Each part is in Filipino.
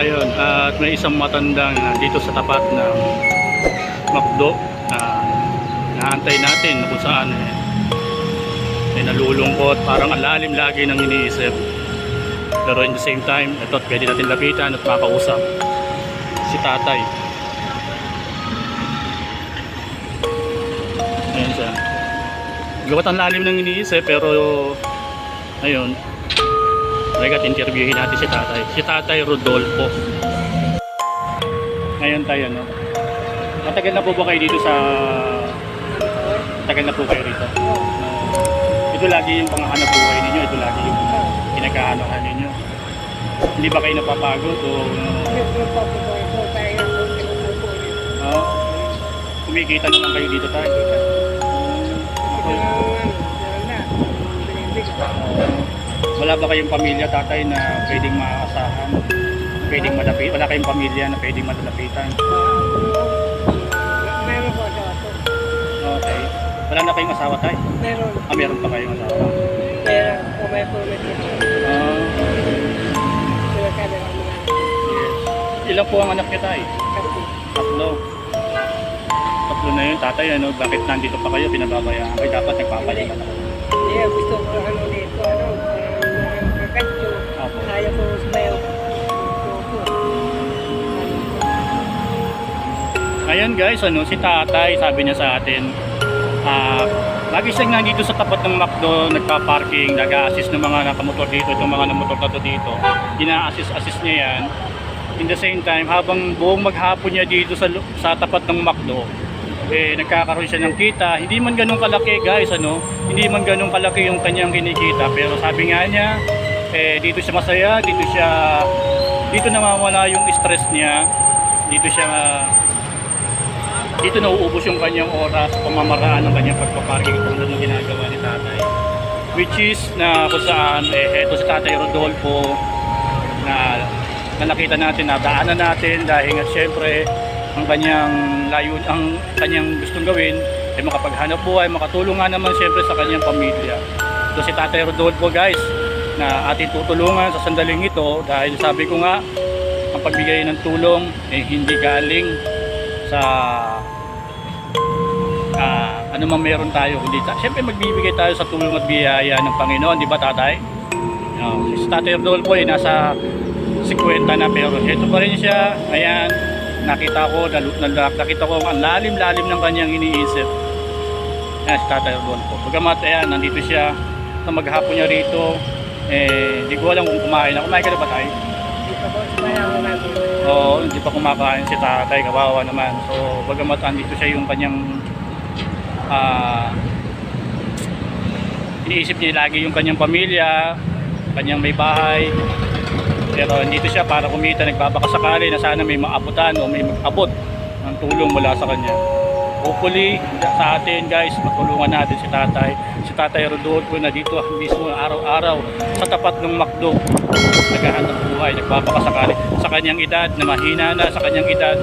Ayun, at may isang matandang dito sa tapat ng McDo na naantay natin kung saan eh, may nalulungkot, parang ang lalim lagi ng iniisip. Pero in the same time, ito pwede natin lapitan at makausap si tatay. Ayan siya. Gawat ang lalim ng iniisip pero ayun, Like interviewin natin si tatay. Si tatay Rodolfo. Ngayon tayo, no? Matagal na po ba kayo dito sa... Matagal na po kayo rito? Ito lagi yung panghanap buhay ninyo. Ito lagi yung pinagkahanahan ninyo. Hindi ba kayo napapagod o... Uh, kumikita naman kayo dito tayo. Wala ba kayong pamilya tatay na pwedeng maasahan? Pwedeng malapit? Wala kayong pamilya na pwedeng malalapitan? Okay. Wala na kayong asawa tay? Meron. Ah, meron pa kayong asawa. Kaya kumay po na dito. Ah, Sila ka na lang mga yes. Ilan po ang anak niya tay? kapit. Tatlo. Tatlo na yun tatay ano? Bakit nandito pa kayo? Pinababayaan kayo? Dapat nagpapalitan ako. Kaya gusto ko ano dito, Ngayon guys, ano, si tatay, sabi niya sa atin, ah, lagi siyang nandito sa tapat ng McDo, nagpa-parking, nag-a-assist ng mga nakamotor dito, itong mga namotor na to dito. Ina-assist-assist niya yan. In the same time, habang buong maghapon niya dito sa, sa tapat ng McDo, eh, nagkakaroon siya ng kita. Hindi man ganun kalaki guys, ano, hindi man ganun kalaki yung kanyang kinikita. Pero sabi nga niya, eh, dito siya masaya, dito siya, dito namawala yung stress niya, dito siya dito nauubos yung kanyang oras pamamaraan ng kanyang pagpaparking tulad ng ginagawa ni tatay. Which is na kung saan eh, eto si tatay Rodolfo na, na nakita natin na daanan natin dahil nga syempre ang kanyang layon ang kanyang gustong gawin ay makapaghanap buhay makatulong nga naman syempre sa kanyang pamilya. Ito si tatay Rodolfo guys na ating tutulungan sa sandaling ito dahil sabi ko nga ang pagbigay ng tulong eh, hindi galing sa ah, ano man meron tayo kundi ta syempre magbibigay tayo sa tulong at biyaya ng Panginoon di ba tatay? No, si tatay Rodolfo ay nasa 50 na pero ito pa rin siya. Ayan nakita ko nakita ko ang lalim-lalim ng kanyang iniisip. Yan si tatay Rodolfo. Bagamat ayan nandito siya sa maghapon niya rito eh di ko alam kung kumain na. Kumain ka na ba tayo. Oo, hindi pa kumakain si tatay, kawawa naman. So, bagamat andito siya yung kanyang ah iniisip niya lagi yung kanyang pamilya, kanyang may bahay. Pero andito siya para kumita, nagbabakasakali na sana may maabutan o may mag-abot ng tulong mula sa kanya. Hopefully, sa atin guys, matulungan natin si tatay. Si tatay Rodolfo na dito mismo araw-araw sa tapat ng McDo. Naghahanap buhay, nagbabakasakali. Sa kanyang edad, na mahina na sa kanyang edad,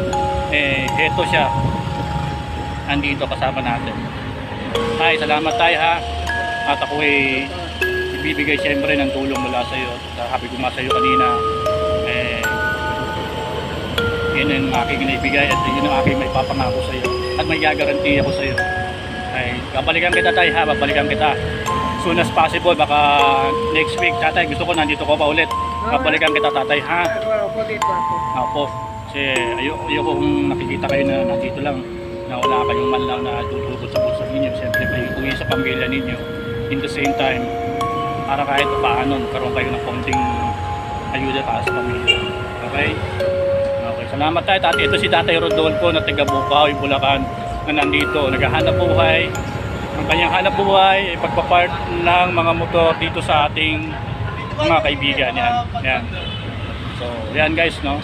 eh, eto siya. Andito kasama natin. Tay, salamat tayo ha. At ako eh, ibibigay siyempre ng tulong mula sa iyo. Sabi ko nga sa iyo kanina, eh, yun ang aking inibigay at yun ang aking may papangako sa iyo. At may gagaranti ako sa iyo. Ay, babalikan kita tayo ha, babalikan kita. Soon as possible, baka next week, tatay, gusto ko nandito ko pa ulit. Babalikan kita tatay ha. Ko dito ako. Opo. Kasi ayo ayoko kung nakikita kayo na nandito lang na wala kayong man na tutulog sa bulsa ninyo. Siyempre uwi sa pamilya ninyo. In the same time, para kahit paano karoon kayo ng konting ayuda para sa pamilya. Okay? Okay. Salamat tayo. Tati, ito si Tatay Rodolfo na taga Bukaw, Bulacan na nandito. Naghahanap buhay. Ang kanyang hanap buhay ay pagpapart ng mga motor dito sa ating mga kaibigan. Yan. Yan. So, yan guys, no?